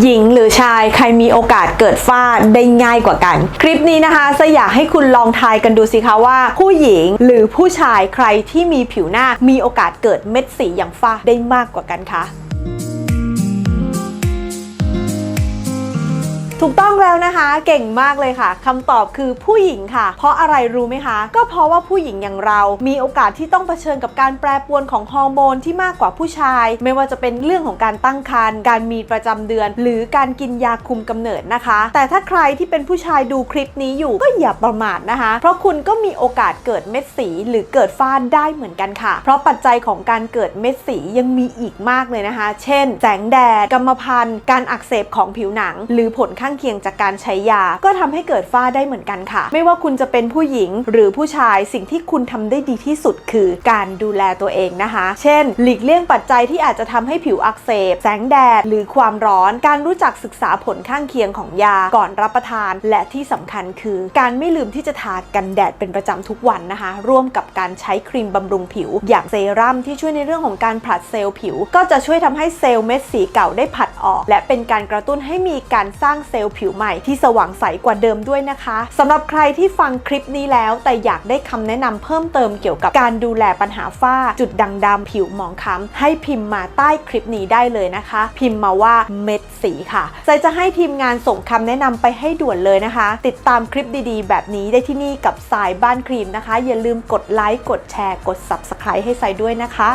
หญิงหรือชายใครมีโอกาสเกิดฝ้าได้ง่ายกว่ากัน คลิปนี้นะคะจะอยากให้คุณลองทายกันดูสิคะว่า ผู้หญิงหรือผู้ชายใครที่มีผิวหน้ามีโอกาสเกิดเม็ดสีอย่างฝ้าได้มากกว่ากันคะ ถูกต้องแล้วนะคะ เก่งมากเลยค่ะคำตอบคือผู้หญิงค่ะ เพราะอะไรรู้ไหมคะ ก็เพราะว่าผู้หญิงอย่างเรา มีโอกาสที่ต้องเผชิญกับการแปรปรวนของฮอร์โมนที่มากกว่าผู้ชาย ไม่ว่าจะเป็นเรื่องของการตั้งครรภ์การมีประจำเดือน หรือการกินยาคุมกำเนิดนะคะ แต่ถ้าใครที่เป็นผู้ชายดูคลิปนี้อยู่ก็อย่าประมาทนะคะ เพราะคุณก็มีโอกาสเกิดเม็ดสี หรือเกิดฝ้าได้เหมือนกันค่ะ เพราะปัจจัยของการเกิดเม็ดสียังมีอีกมากเลยนะคะ เช่น แสงแดดกรรมพันธุ์การอักเสบของผิวหนัง หรือผลข้างางเคียงจากการใช้ยา ก็ทำให้เกิดฝ้าได้เหมือนกันค่ะ ไม่ว่าคุณจะเป็นผู้หญิงหรือผู้ชายสิ่งที่คุณทำได้ดีที่สุดคือการดูแลตัวเองนะคะ เช่น หลีกเลี่ยงปัจจัยที่อาจจะทำให้ผิวอักเสบ แสงแดด หรือความร้อน การรู้จักศึกษาผลข้างเคียงของยาก่อนรับประทาน และที่สำคัญคือ การไม่ลืมที่จะทากันแดดเป็นประจำทุกวันนะคะ ร่วมกับการใช้ครีมบำรุงผิว อย่างเซรั่มที่ช่วยในเรื่องของการผลัดเซลล์ผิว ก็จะช่วยทำให้เซลล์เม็ดสีเก่าได้ผลัดออก และเป็นการกระตุ้นให้มีการสร้างเซลล์ผิวใหม่ที่สว่างใสกว่าเดิมด้วยนะคะสำหรับใครที่ฟังคลิปนี้แล้ว แต่อยากได้คำแนะนำเพิ่มเติมเกี่ยวกับการดูแลปัญหาฝ้า จุดด่างดำผิวหมองคล้ำให้พิมพ์มาใต้คลิปนี้ได้เลยนะคะ พิมพ์มาว่าเม็ดสีค่ะใจจะให้ทีมงานส่งคำแนะนำไปให้ด่วนเลยนะคะ ติดตามคลิปดีๆ แบบนี้ได้ที่นี่กับสายบ้านครีมนะคะ อย่าลืมกดไลค์กดแชร์กด Subscribe ให้ไซด้วยนะคะ